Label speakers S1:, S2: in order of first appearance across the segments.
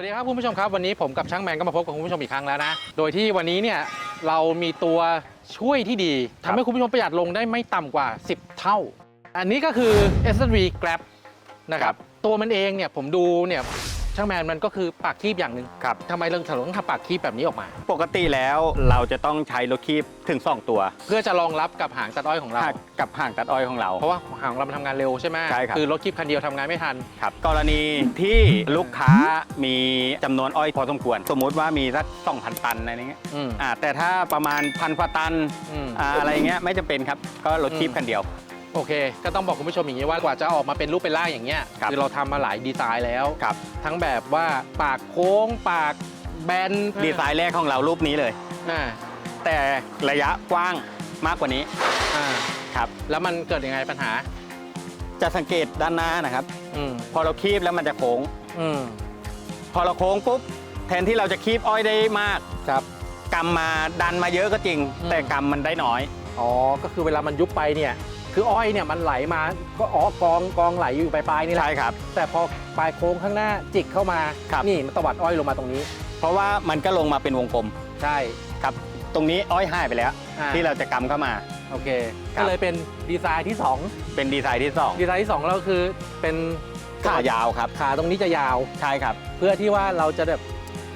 S1: วัสดีครับคุณผู้ชมครับวันนี้ผมกับช่างแมนก็มาพบกับคุณผู้ชมอีกครั้งแล้วนะโดยที่วันนี้เนี่ยเรามีตัวช่วยที่ดีทำให้คุณผู้ชมประหยัดลงได้ไม่ต่ำกว่า 10 เท่า อันนี้ก็คือ SSV Grab นะครับตัวมันเองเนี่ยผมดูเนี่ย ช่างแมนมันก็คือปากคีบอย่างหนึ่ง
S2: ครับ
S1: ทำไมเราถึงต้องทำปากคีบแบบนี้ออกมา
S2: ปกติแล้วเราจะต้องใช้รถคีบถึง 2 ตัว
S1: เพื่อจะรองรับกับหางตัดอ้อยของเรา
S2: กับห่างตัดอ้อยของเรา
S1: เพราะว่าหางของเรามันทำงานเร็วใช่ไหม
S2: ใช่ครับ
S1: คือรถคีบคันเดียวทำงานไม่ทัน
S2: ครับกรณีที่ลูกค้ามีจำนวนอ้อยพอสมควร สมมุติว่ามีสัก2,000 ตันอะไรเงี้ย
S1: อืม
S2: อ่าแต่ถ้าประมาณพันกว่าตัน
S1: อืม
S2: อ่าอะไรเงี้ยไม่จำเป็นครับ ก็รถคีบ
S1: อืม
S2: คันเดียว
S1: โอเค ก็ต้องบอกคุณผู้ชมอย่างนี้ว่ากว่าจะออกมาเป็นรูปเป็นร่างอย่างเงี้ย
S2: ครับ
S1: อเราทำมาหลายดีไซน์แล้ว
S2: ครับ
S1: ทั้งแบบว่าปากโค้ง ปากแบน
S2: ดีไซน์แรกของเรารูปนี้เลย
S1: อ่า
S2: แต่ระยะกว้างมากกว่านี้
S1: อ่า
S2: ครับ
S1: แล้วมันเกิดยังไงปัญหา
S2: จะสังเกตด้านหน้านะครับ
S1: อืม
S2: พอเราคีบแล้วมันจะโค้ง
S1: อืม
S2: พอเราโค้งปุ๊บแทนที่เราจะคีบอ้อยได้มาก
S1: ครับ
S2: กำมาดันมาเยอะก็จริง
S1: อืม
S2: แต่กำมันได้น้อย
S1: อ๋อ ก็คือเวลามันยุบไปเนี่ย คืออ้อยเนี่ยมันไหลมาก็อ๋อกองกองไหลอยู่ปลายๆนี่แหละ
S2: ใช่ครับ
S1: แต่พอปลายโค้งข้างหน้าจิกเข้ามา
S2: ครับ
S1: นี่มันตวัดอ้อยลงมาตรงนี้
S2: เพราะว่ามันก็ลงมาเป็นวงกลม
S1: ใช่
S2: ครับ ตรงนี้อ้อยหายไปแล้ว
S1: อ่า
S2: ที่เราจะกำเข้ามา
S1: โอเค
S2: ครับ
S1: ก็เลยเป็นดีไซน์ที่สอง
S2: เป็นดีไซน์ที่
S1: ดีไซน์ที่สองเราคือเป็น
S2: 2ขายาวครับ
S1: ขาตรงนี้จะยาว
S2: ใช่ครับ
S1: เพื่อที่ว่าเราจะแบบ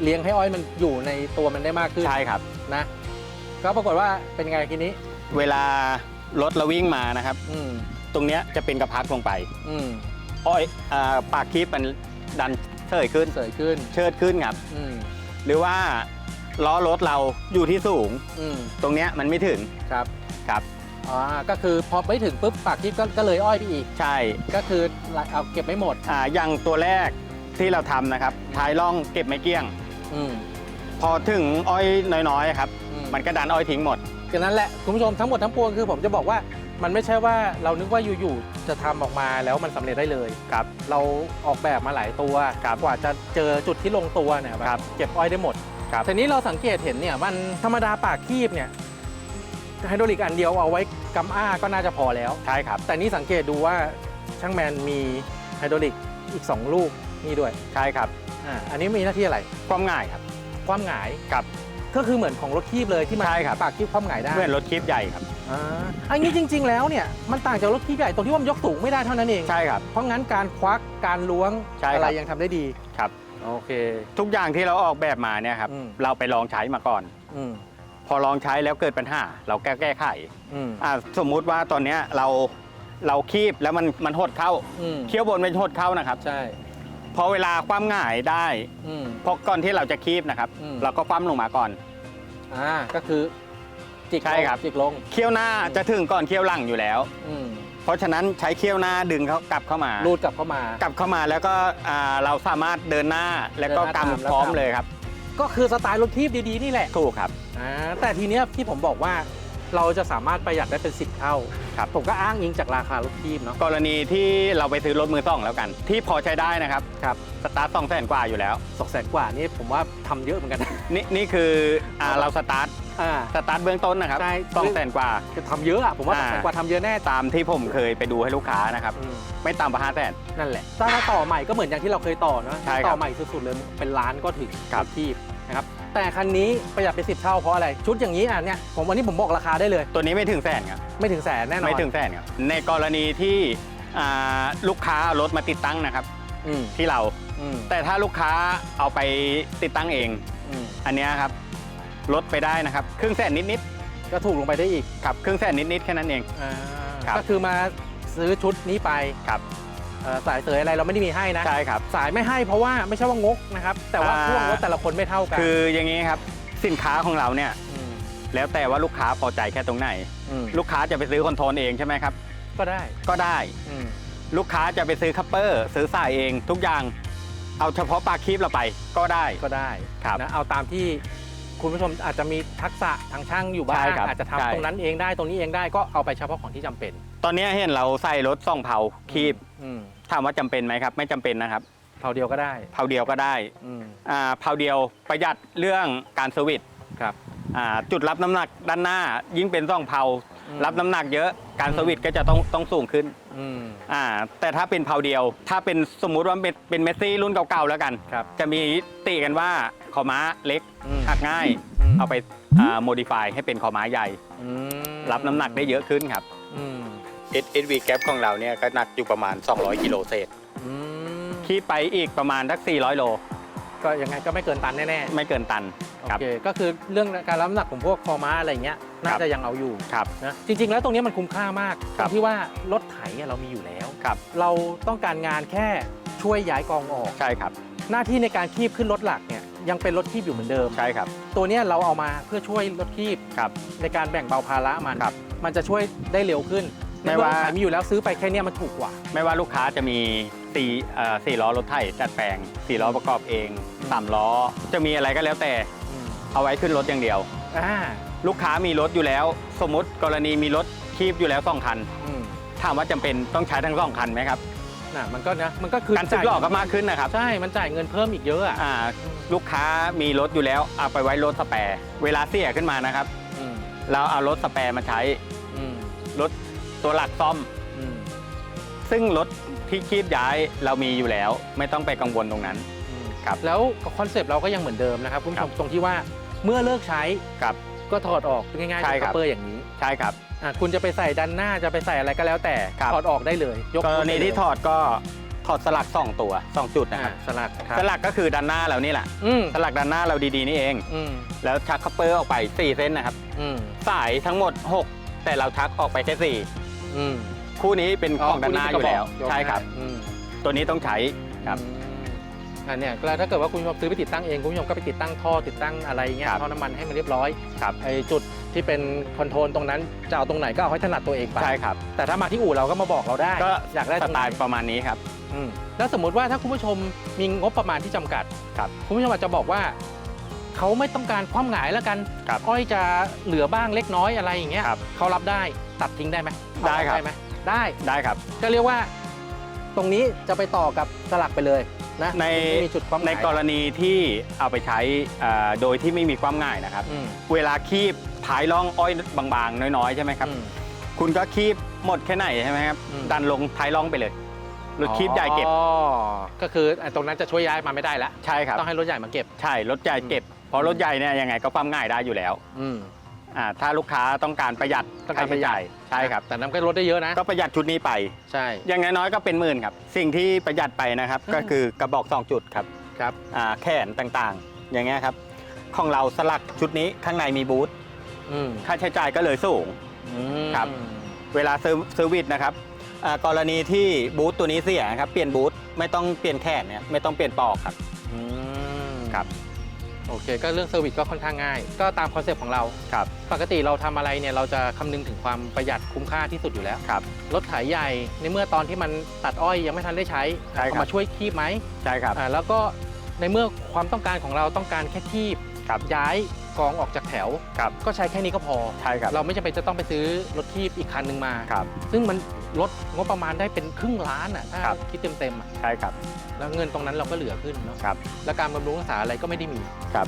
S1: เลี้ยงให้อ้อยมันอยู่ในตัวมันได้มากขึ้น
S2: ใช่ครับ
S1: นะ ก็ปรากฏว่าเป็นไงทีนี้
S2: เวลา รถเราวิ่งมานะครับ
S1: อืม
S2: ตรงเนี้ยจะเป็นกระพักลงไป
S1: อืม
S2: อ้อยอ่าปากคีบมันดันเสยขึ้น
S1: เสยขึ้น
S2: เชิดขึ้นครับ
S1: อืม
S2: หรือว่าล้อรถเราอยู่ที่สูง
S1: อืม
S2: ตรงเนี้ยมันไม่ถึง
S1: ครับ
S2: ครับ
S1: อ่าก็คือพอไปถึงปุ๊บปากทิพย์ก็ก็เลยอ้อยไปอีก
S2: ใช่
S1: ก็คือเอาเก็บไม่หมด
S2: อ่าอย่างตัวแรกที่เราทำนะครับท้ายร่องเก็บไม่เกลี้ยง
S1: อืม
S2: พอถึงอ้อยน้อยๆครับ
S1: อืม
S2: มันก็ดันอ้อยทิ้งหมด
S1: ก็นั้นแหละคุณผู้ชมทั้งหมดทั้งปวงคือผมจะบอกว่ามันไม่ใช่ว่าเรานึกว่าอยู่ๆจะทำออกมาแล้วมันสำเร็จได้เลย
S2: ครับ
S1: เราออกแบบมาหลายตัว
S2: ครับ
S1: กว่าจะเจอจุดที่ลงตัวเนี่ยแบบ
S2: ครับ
S1: เก็บอ้อยได้หมด
S2: ครับ
S1: ทีนี้เราสังเกตเห็นเนี่ยมันธรรมดาปากคีบเนี่ยไฮดรอลิกอันเดียวเอาไว้กำอ้าก็น่าจะพอแล้ว
S2: ใช่ครับ
S1: แต่นี่สังเกตดูว่าช่างแมนมีไฮดรอลิกอีก 2 ลูกนี่ด้วย
S2: ใช่ครับ
S1: อ่าอันนี้มีหน้าที่อะไร
S2: ความง่ายครับ
S1: ความหงาย
S2: ครับ
S1: ก็คือเหมือนของรถคีบเลยที่มัน
S2: ใช่ครับ
S1: ปากคีบความหงายได้
S2: เหมือนรถคลิปใหญ่ครับ
S1: อ่าอันนี้จริง ๆ แล้วเนี่ยมันต่างจากรถคีบใหญ่ตรงที่ว่ามันยกสูงไม่ได้เท่านั้นเอง
S2: ใช่ครับ
S1: เพราะงั้นการควักการล้วง
S2: ใช่ครับ
S1: อะไรยังทำได้ดี
S2: ครับ
S1: โอเค
S2: ทุกอย่างที่เราออกแบบมาเนี่ยครับ
S1: อืม
S2: เราไปลองใช้มาก่อน
S1: อืม
S2: พอลองใช้แล้วเกิดปัญหา เราแก้แก้ไข
S1: อืม
S2: อ่าสมมุติว่าตอนเนี้ยเราเราคีบแล้วมันมันหดเข้า
S1: อืม
S2: เคี้ยวบนมันหดเข้านะครับ
S1: ใช่
S2: พอเวลาความง่ายได้
S1: อืม
S2: พอก่อนที่เราจะคีบนะครับ
S1: อืม
S2: เราก็คว่ำลงมาก่อน
S1: อ่าก็คือ จิกลง
S2: ใช่ครับ
S1: จิกลง
S2: เคี้ยวหน้าจะถึงก่อนเคี้ยวหลังอยู่แล้ว
S1: อืม
S2: เพราะฉะนั้นใช้เคี้ยวหน้าดึงเขากลับเข้ามา
S1: รูดกลับเข้ามา
S2: กลับเข้ามาแล้วก็อ่าเราสามารถเดินหน้าแล้วก็
S1: เดินหน้าตามแล้ว
S2: กำพร้อม
S1: กำ
S2: เลยครับ
S1: ก็คือสไตล์รถคีบดีๆนี่แหละ
S2: ถูกครับ
S1: อ่าแต่ทีเนี้ยที่ผมบอกว่า เราจะสามารถประหยัดได้เป็น 10 เท่า
S2: ครับ
S1: ผมก็อ้างอิงจากราคารถคีบเนาะ
S2: กรณีที่เราไปซื้อรถมือสองแล้วกัน ที่พอใช้ได้นะครับ
S1: ครับ
S2: สตาร์ทสองแสนกว่าอยู่แล้ว
S1: สองแสนกว่านี่ผมว่าทำเยอะเหมือนกันนะ
S2: นี่นี่คืออ่าเราสตาร์ท
S1: อ่า
S2: สตาร์ทเบื้องต้นนะครับ
S1: ใช่
S2: สองแสนกว่า
S1: จะทำเยอะอะผมว่าส
S2: อ่า
S1: องแสนกว่าทำเยอะแน่
S2: ตามที่ผมเคยไปดูให้ลูกค้านะครับ
S1: อืม
S2: ไม่ต่ำกว่าห้าแสน
S1: นั่นแหละถ้าเราต่อใหม่ก็เหมือนอย่างที่เราเคยต่อเนาะ
S2: ใช่ครับ
S1: ต่อใหม่สุดๆเลยเป็นล้านก็ถึง
S2: ครับ
S1: รถคีบนะครับ แต่คันนี้ประหยัดไปสิบเท่าเพราะอะไร ชุดอย่างนี้อะเนี่ยผมวันนี้ผมบอกราคาได้เลย
S2: ตัวนี้ไม่ถึงแสนครับ
S1: ไม่ถึงแสนแน่นอน
S2: ไม่ถึงแสนครับ ในกรณีที่อ่าลูกค้าเอารถมาติดตั้งนะครับ
S1: อืม
S2: ที่เรา
S1: อืม
S2: แต่ถ้าลูกค้าเอาไปติดตั้งเอง
S1: อืม
S2: อันเนี้ยครับลดไปได้นะครับครึ่งแสนนิด
S1: ก็ถูกลงไปได้อีก
S2: ๆครับครึ่งแสนนิดๆแค่นั้นเอง
S1: อ่า
S2: ครับ
S1: ก็คือมาซื้อชุดนี้ไป
S2: ครับ
S1: เอ่อสายเสยอะไรเราไม่ได้มีให้นะ
S2: ใช่ครับ
S1: สายไม่ให้เพราะว่าไม่ใช่ว่างกนะครับ แต่ว่า
S2: อ่า
S1: พ่วงรถแต่ละคนไม่เท่ากัน
S2: คืออย่างนี้ครับสินค้าของเราเนี่ย
S1: ม
S2: แล้วแต่ว่าลูกค้าพอใจแค่ตรงไหน
S1: อืม
S2: ลูกค้าจะไปซื้อคอนโทรลเองใช่ไหมครับ
S1: ก็ได้
S2: ก็ได้
S1: อืม
S2: ลูกค้าจะไปซื้อคัพเปอร์ซื้อสายเองทุกอย่าง เอาเฉพาะปากคีบเราไปก็ได้
S1: ก็ได้
S2: ครับ
S1: นะเอาตามที่ คุณผู้ชมอาจจะมีทักษะทางช่างอยู่บ้าง
S2: ใช่ครับ
S1: อาจจะ
S2: ใช่
S1: ทำตรงนั้นเองได้ตรงนี้เองได้ก็เอาไปเฉพาะของที่จำเป็น
S2: ตอนนี้เห็นเราใส่รถซ่องเผาคีบ
S1: อืม
S2: ถามว่าจำเป็นไหมครับ ไม่จำเป็นนะครับ
S1: เผาเดียวก็ได้
S2: เผาเดียวก็ได้
S1: อืม
S2: อ่าเผาเดียวประหยัดเรื่องการเซอร์วิส
S1: ครับ
S2: อ่าจุดรับน้ำหนักด้านหน้ายิ่งเป็นซ่องเผา
S1: อืม
S2: รับน้ำหนักเยอะการเซอร์วิสก็จะต้องต้องสูงขึ้น
S1: อืม
S2: อ่าแต่ถ้าเป็นเพาเดียว ถ้าเป็นสมมุติว่าเป็นเป็นเมสซี่รุ่นเก่าๆแล้วกัน
S1: ครับ
S2: จะมีติกันว่าขอม้าเล็ก
S1: อืม
S2: หักง่าย
S1: อืม
S2: เอาไปโมดิฟายให้เป็นขอม้าใหญ่
S1: อืม
S2: รับน้ำหนักได้เยอะขึ้นครับ
S1: อืม
S2: SV Gap ของเราเนี่ยก็หนักอยู่ประมาณ 200 กิโลเศษ
S1: อืม
S2: ขี่ไปอีกประมาณทัก400 โล
S1: ก็ยังไงก็ไม่เกินตันแน่
S2: ไม่เกินตัน
S1: ๆโอ
S2: ครับ
S1: เคก็คือเรื่องการรับน้ำหนักของพวกคอม้าอะไรเงี้ยน่า
S2: ครับ
S1: จะยังเอาอยู่
S2: ครับ
S1: นะจริง ๆ แล้วตรงนี้มันคุ้มค่ามาก
S2: ค
S1: ต
S2: รั
S1: ร
S2: บ
S1: งที่ว่ารถไถอะเรามีอยู่แล้ว
S2: ครับ
S1: เราต้องการงานแค่ช่วยย้ายกองออก
S2: ใช่ครับ
S1: หน้าที่ในการคีบขึ้นรถหลักเนี่ยยังเป็นรถคีบอยู่เหมือนเดิม
S2: ใช่ครับ
S1: ตัวเนี้ยเราเอามาเพื่อช่วยรถคีบ
S2: ครับ
S1: ในการแบ่งเบาภาระมัน
S2: ครับ
S1: มันจะช่วยได้เร็วขึ้น
S2: ไม่ว่า
S1: ในเอรถไถมีอยู่แล้วซื้อไปแค่เนี้ยมันถูกกว่า
S2: ไม่ว่าลูกค้าจะมี สี่เอ่อสี่ล้อรถไถดัดแปลงสี่ล้อประกอบเองสามล้อ จะมีอะไรก็แล้วแต่
S1: อืม
S2: เอาไว้ขึ้นรถอย่างเดียว
S1: อ่า
S2: ลูกค้ามีรถอยู่แล้ว สมมติกรณีมีรถคีบอยู่แล้วสองคัน
S1: อืม
S2: ถามว่าจำเป็นต้องใช้ทั้งสองคันไหมครับ
S1: น่ะมันก็นะมันก็คือ
S2: การสึกหลอกก็มากขึ้นนะครับ
S1: ใช่มันจ่ายเงินเพิ่มอีกเยอะอะ
S2: อ่าลูกค้ามีรถอยู่แล้วเอาไปไว้รถสแปร์เวลาเสียขึ้นมานะครับ
S1: อืม
S2: เราเอารถสแปร์มาใช้
S1: อืม
S2: รถตัวหลักซ่อม
S1: อืม
S2: ซึ่งรถ ที่คีบย้ายเรามีอยู่แล้ว ไม่ต้องไปกังวลตรงนั้น
S1: อืม
S2: ครับ
S1: แล้วคอนเซปต์เราก็ยังเหมือนเดิมนะครับคุณผู้
S2: ค
S1: ช
S2: รั
S1: ม
S2: บ
S1: ตรงที่ว่าเมื่อเลิกใช้
S2: ครับ
S1: ก็ถอดออกง่ายๆ
S2: ใช่
S1: จาก
S2: ครั
S1: คั
S2: บ
S1: พเปอร์อย่างนี้
S2: ใช่ครับ
S1: อะคุณจะไปใส่ดันหน้าจะไปใส่อะไรก็แล้วแต่
S2: ครับ
S1: ถอดออกได้เลยยก
S2: กร
S1: ขึ้น
S2: ณี
S1: ได้เลย
S2: ที่ถอดก็ถอดสลักสองตัวสองจุดนะครับ
S1: อะสลักครับ
S2: สลักก็คือด้านหน้าเรานี่แหละ
S1: อืม
S2: สลักด้านหน้าเราดีๆนี่เอง
S1: อืม
S2: แล้วชักคัพเปอร์ออกไป 4 เส้นนะครับ
S1: อืม
S2: สายทั้งหมด 6 แต่เราชักออกไปแค่
S1: อืม
S2: 4 คู่นี้เป็นของด้านหน้าอยู่แล้ว
S1: ยก
S2: ใช่ครับ
S1: อืม
S2: ตัวนี้ต้องใช้ครับ
S1: อืมอันเนี้ยแล้วถ้าเกิดว่าคุณผู้ชมซื้อไปติดตั้งเองคุณผู้ชมก็ไปติดตั้งท่อติดตั้งอะไรเงี้ย
S2: ครับ
S1: ท่อน้ำมันให้มันเรียบร้อย
S2: ครับ
S1: ไอ้จุดที่เป็นคอนโทรลตรงนั้นจะเอาตรงไหนก็เอาให้ถนัดตัวเองไป
S2: ใช่ครับ
S1: แต่ถ้ามาที่อู่เราก็มาบอกเราได้
S2: ก็
S1: อยากได้
S2: ส
S1: ตรง
S2: ไต
S1: ไหน
S2: ล์ประมาณนี้ครับ
S1: อืมแล้วสมมติว่าถ้าคุณผู้ชมมีงบประมาณที่จำกัด
S2: ครับ
S1: คุณผู้ชมอาจจะบอกว่าเขาไม่ต้องการความหงายแล้วกัน
S2: ครับ
S1: อ้อยจะเหลือบ้างเล็กน้อยอะไรอย่างเงี้ย
S2: ครับ
S1: เขารับได้ตัดทิ้งได้ไหม
S2: ได้ครับ
S1: ได้ไหมได้
S2: ได้ครับ
S1: ก็เรียกว่าตรงนี้จะไปต่อกับสลักไปเลยนะ
S2: ใน
S1: ไม่มีจุดความห
S2: ใน
S1: มาย
S2: กรณีที่เอาไปใช้อ่าโดยที่ไม่มีความง่ายนะครับ
S1: อืม
S2: เวลาคีบท้ายร่องอ้อยบางๆ น้อยๆ ใช่ไหมครับ
S1: อืม
S2: คุณก็คีบหมดแค่ไหนใช่ไหมครับ
S1: อืม
S2: ดันลงท้ายร่องไปเลยรถคีบใหญ่เก็บ
S1: อ๋อก็คือไอ้ตรงนั้นจะช่วยย้ายมาไม่ได้ละ
S2: ใช่ครับ
S1: ต้องให้รถใหญ่มาเก็บ
S2: ใช่รถใหญ่เก็บเพราะรถใหญ่เนี่ยยังไงก็ความง่ายได้อยู่แล้ว
S1: อืม
S2: อ่าถ้าลูกค้าต้องการประหยัด
S1: ต้องการประหยัด
S2: ค่ใช้จ่ายใช่ครับ
S1: แต่น้ำก็ลดได้เยอะนะ
S2: ก็ประหยัดชุดนี้ไป
S1: ใช่
S2: อย่างน้อยๆก็เป็นหมื่นครับ สิ่งที่ประหยัดไปนะครับ
S1: อืม
S2: ก็คือกระบอก 2 จุดครับ
S1: ครับ
S2: อ่าแขนต่างๆ อย่างเงี้ยครับ ของเราสลักชุดนี้ข้างในมีบูท
S1: อืม
S2: ค่าใช้จ่ายก็เลยสูง
S1: อืม
S2: ครับ เวลาซื้อซื้อวิทนะครับอ่ากรณีที่บูทตัวนี้เสียนะครับเปลี่ยนบูทไม่ต้องเปลี่ยนแขนเนี่ยไม่ต้องเปลี่ยนปอกครับ
S1: อืม
S2: ครับ
S1: โอเค ก็เรื่องเซอร์วิสก็ค่อนข้างง่าย ก็ตามคอนเซปต์ของเรา
S2: ครับ
S1: ปกติเราทำอะไรเนี่ยเราจะคำนึงถึงความประหยัดคุ้มค่าที่สุดอยู่แล้ว
S2: ครับ
S1: รถไถใหญ่ในเมื่อตอนที่มันตัดอ้อยยังไม่ทันได้ใช้
S2: ใช่ครับ
S1: เอามาช่วยคีบไหม
S2: ใช่ครับ
S1: อ่าแล้วก็ในเมื่อความต้องการของเราต้องการแค่คีบ
S2: ครับ
S1: ย้าย กองออกจากแถว
S2: ครับ
S1: ก็ใช้แค่นี้ก็พอ
S2: ใช่ครับ
S1: เราไม่จำเป็นจะต้องไปซื้อรถคีบอีกคันหนึ่งมา
S2: ครับ
S1: ซึ่งมันลดงบประมาณได้เป็นครึ่งล้านอะถ้า
S2: ครับ
S1: คิดเต็มๆอะ
S2: ใช่ครับ
S1: แล้วเงินตรงนั้นเราก็เหลือขึ้นเนาะ
S2: ครับ
S1: และการบำรุงรักษาอะไรก็ไม่ได้มี
S2: ครับ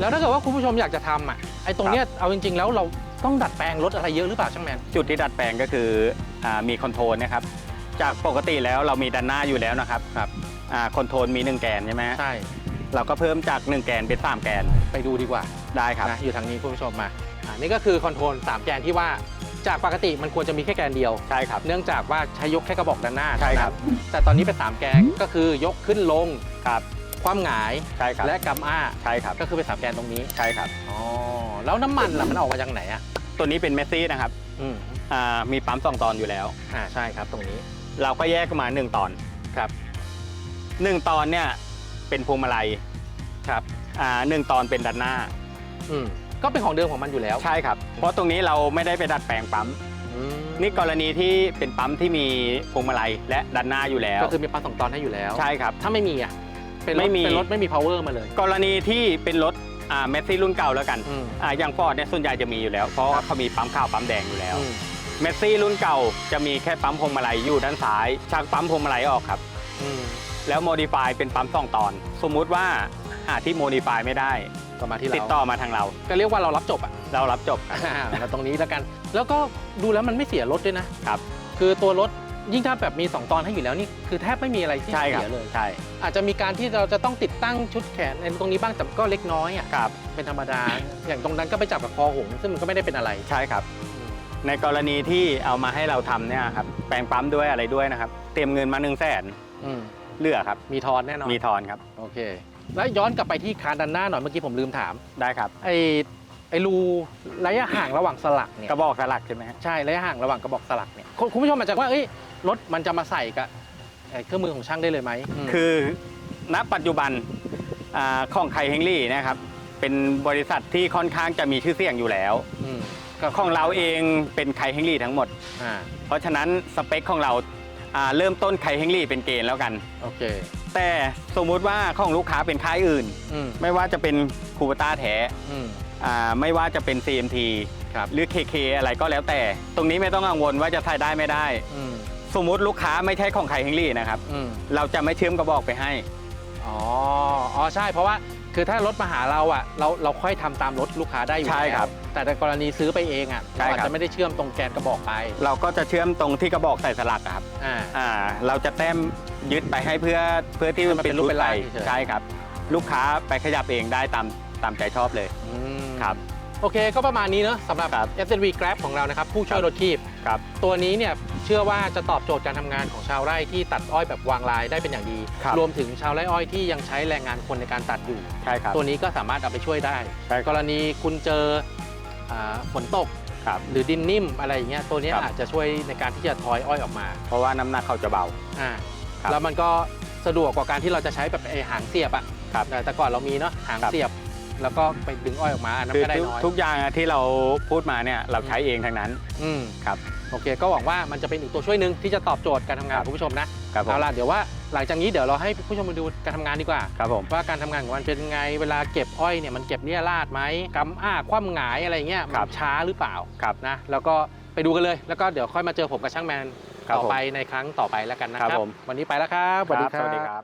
S1: แล้วถ้าเกิดว่าคุณผู้ชมอยากจะทำอะไอ้ตรงเนี้ยเอาจริงๆ แล้วเราต้องดัดแปลงรถอะไรเยอะหรือเปล่าช่างแมน
S2: จุดที่ดัดแปลงก็คืออามีคอนโทรลนะครับ จากปกติแล้วเรามีด้านหน้าอยู่แล้วนะครับ
S1: ครับ
S2: อ่าคอนโทรลมี1แกนใช่ไหมฮะ
S1: ใช่
S2: เราก็เพิ่มจาก 1 แกนเป็น 3 แกน
S1: ไปดูดีกว่า
S2: ได้ครับ
S1: นะอยู่ทางนี้คุณผู้ชมมาอ่านี่ก็คือคอนโทรล3แกนที่ว่าจากปกติมันควรจะมีแค่แกนเดียว
S2: ใช่ครับ
S1: เนื่องจากว่าใช้ยกแค่กระบอกด้านหน้า
S2: ใช่ครับ
S1: เท่านั้นแต่ตอนนี้เป็น3แกนก็คือยกขึ้นลง
S2: ครับ
S1: ความหงาย
S2: ใช่ครับ
S1: และกำอ้า
S2: ใช่ครับ
S1: ก็คือเป็นสามแกนตรงนี้
S2: ใช่ครับ
S1: อ๋อแล้วน้ำมันล่ะมันออกมาจากไหนอะ
S2: ตัวนี้เป็นเมสซี่นะครับ
S1: อืม
S2: อ่ามีปั๊ม2ตอนอยู่แล้ว
S1: อ่าใช่ครับตรงนี้
S2: เราก็แยกมา 1 ตอน
S1: ครับ
S2: 1 ตอนเนี่ย เป็นพวงมาลัย
S1: ครับ
S2: อ่าหนึ่งตอนเป็นด้านหน้า
S1: อืมก็เป็นของเดิมของมันอยู่แล้ว
S2: ใช่ครับ เพราะตรงนี้เราไม่ได้ไปดัดแปลงปั๊ม
S1: อืม
S2: นี่กรณีที่เป็นปั๊มที่มีพวงมาลัยและด้านหน้าอยู่แล้ว
S1: ก็คือมีปั๊มสองตอนให้อยู่แล้ว
S2: ใช่ครับ
S1: ถ้าไม่มีอะเป็นร
S2: ไม่
S1: ถ
S2: มี
S1: เป็นรถไม่มี power มาเลย
S2: กรณีที่เป็นรถอ่าเมสซี่รุ่นเก่าแล้วกัน
S1: อืม
S2: อ่าอย่างฟอร์ดเนี่ยส่วนใหญ่จะมีอยู่แล้ว เพราะว่าเขามีปั๊มข้าวปั๊มแดงอยู่แล้ว
S1: อืม
S2: เมสซี่รุ่นเก่าจะมีแค่ปั๊มพวงมาลัยอยู่ด้านซ้ายชักปั๊มพวงมาลัยออกครับ
S1: อืม
S2: แล้วโมดิฟายเป็นปั๊มสองตอน สมมุติว่าหาที่โมดิฟายไม่ได้
S1: ก็มาที่เรา
S2: ติดต่อมาทางเรา
S1: ก็เรียกว่าเรารับจบอะ
S2: เรารับจบครับ
S1: อ่าเราตรงนี้แล้วกัน แล้วก็ดูแล้วมันไม่เสียรถด้วยนะครับ คือตัวรถยิ่งถ้าแบบมี 2 ตอนให้อยู่แล้วนี่คือแทบไม่มีอะไรที่
S2: ใช่ครับ
S1: เสียเลย
S2: ใช่
S1: อาจจะมีการที่เราจะต้องติดตั้งชุดแขนในตรงนี้บ้างแต่ก็เล็กน้อยอะ
S2: ครับ
S1: เป็นธรรมดา อย่างตรงนั้นก็ไปจับกับคอหงส์ซึ่งมันก็ไม่ได้เป็นอะไร
S2: ใช่ครับ ในกรณีที่เอามาให้เราทำเนี่ยครับแปลงปั๊มด้วยอะไรด้วยนะครับ เตรียมเงินมา1นึ่งแสน
S1: อืม
S2: เหลือครับ
S1: มีทอนแน่นอน
S2: มีทอนครับ
S1: โอเค แล้วย้อนกลับไปที่คานดันหน้าหน่อยเมื่อกี้ผมลืมถาม
S2: ได้ครับ
S1: ไอ้ไอ้รูระยะห่างระหว่างสลักเนี่ย
S2: กระบอกสลักใช่ไหมฮะ
S1: ใช่ระยะห่างระหว่างกระบอกสลักเนี่ยคุณคุณผู้ชมอาจจะว่าเอ้ยรถมันจะมาใส่กับไอ้เครื่องมือของช่างได้เลยไหมม
S2: คือณปัจจุบันอาของไคเฮงรี่นะครับ เป็นบริษัทที่ค่อนข้างจะมีชื่อเสียงอยู่แล้ว
S1: มก็
S2: ของเราเองเป็นไคเฮงรี่ทั้งหมด
S1: อ่า
S2: เพราะฉะนั้นสเปคของเรา อ่าเริ่มต้นไคเฮงรี่เป็นเกณฑ์แล้วกัน
S1: โอเค
S2: แต่สมมุติว่าของลูกค้าเป็นค่ายอื่น
S1: อืม
S2: ไม่ว่าจะเป็นคูปต้าแท้
S1: อืม
S2: อ่าไม่ว่าจะเป็น CMT
S1: ครับ
S2: หรือ KK อะไรก็แล้วแต่ ตรงนี้ไม่ต้องกังวลว่าจะใส่ได้ไม่ได้
S1: อืม
S2: สมมุติลูกค้าไม่ใช่ของไคเฮงรี่นะครับ
S1: อืม
S2: เราจะไม่เชื่อมกระบอกไปให้
S1: อ๋อ อ๋อ ใช่ เพราะว่า คือถ้ารถมาหาเราอะเราเราค่อยทำตามรถลูกค้าได้อยู่
S2: ใช่ครับ
S1: แล้วแต่ในกรณีซื้อไปเองอะ
S2: ใช่
S1: เราอาจ
S2: ครับ
S1: จะไม่ได้เชื่อมตรงแกนกระบอกไป
S2: เราก็จะเชื่อมตรงที่กระบอกใส่สลักอะครับ
S1: อ่า
S2: อ่าเราจะแต้มยึดไปให้เพื่อเพื่อที่
S1: ให้
S2: มัน
S1: มัน
S2: เป็
S1: เป็นนรูป
S2: รูป
S1: เป็นร่าง
S2: ใส่
S1: เฉยๆ
S2: ใช่ครับ ลูกค้าไปขยับเองได้ตามตามใจชอบเลย
S1: อืม
S2: ครับ
S1: โอเคก็ประมาณนี้เนอะสำหรับ
S2: ครับ
S1: SNV Grab ของเรานะครับ ผู้ช่วยรถคีบ
S2: ครับ
S1: ตัวนี้เนี่ยเชื่อว่าจะตอบโจทย์การทำงานของชาวไร่ที่ตัดอ้อยแบบวางลายได้เป็นอย่างดี
S2: ครับ
S1: รวมถึงชาวไร่อ้อยที่ยังใช้แรงงานคนในการตัดอยู่
S2: ใช่ครับ
S1: ตัวนี้ก็สามารถเอาไปช่วยได้
S2: ใช่ครับ
S1: กรณีคุณเจออ่าฝนตก
S2: ครับ
S1: หรือดินนิ่มอะไรอย่างเงี้ยตัวเนี้ย
S2: ครับ
S1: อาจจะช่วยในการที่จะทอยอ้อยออกมา
S2: เพราะว่าน้ำหนักเขาจะเบา
S1: อ่า
S2: ครับ
S1: แล้วมันก็สะดวกกว่าการที่เราจะใช้แบบไอ้หางเสียบอะ
S2: ครับ
S1: แต่แต่ก่อนเรามีเนาะหาง
S2: ครับ
S1: เสียบ แล้วก็ไปดึงอ้อยออกมาอันนั้น
S2: คือ
S1: ก็ได้
S2: ทุก
S1: น้อย
S2: ทุกอย่างอะที่เราพูดมาเนี่ยเราใช้เองทั้งนั้น
S1: อืม
S2: ครับ
S1: โอเค ก็หวังว่ามันจะเป็นอีกตัวช่วยหนึ่งที่จะตอบโจทย์การทำงานของคุณผู้ชมนะครับ
S2: ผม
S1: เอาล่ะเดี๋ยวว่าหลังจากนี้เดี๋ยวเราให้ผู้ชมมาดูการทำงานดีกว่า
S2: ครับผม
S1: ว่าการทำงานของมันเป็นไงเวลาเก็บอ้อยเนี่ยมันเก็บเนี่ยลาดไหมกำอ้าคว่ำหงายอะไรเงี้ยมั
S2: ครั
S1: น
S2: บ
S1: ช้าหรือเปล่า
S2: ครับ
S1: นะแล้วก็ไปดูกันเลย แล้วก็เดี๋ยวค่อยมาเจอผมกับช่างแมน
S2: ครับ
S1: ต่อ
S2: ผม
S1: ไปในครั้งต่อไปแล้วกันนะค
S2: ครั
S1: รับบ
S2: ผม
S1: วันนี้ไปแล้วครับ
S2: ครับสวัสดีครับ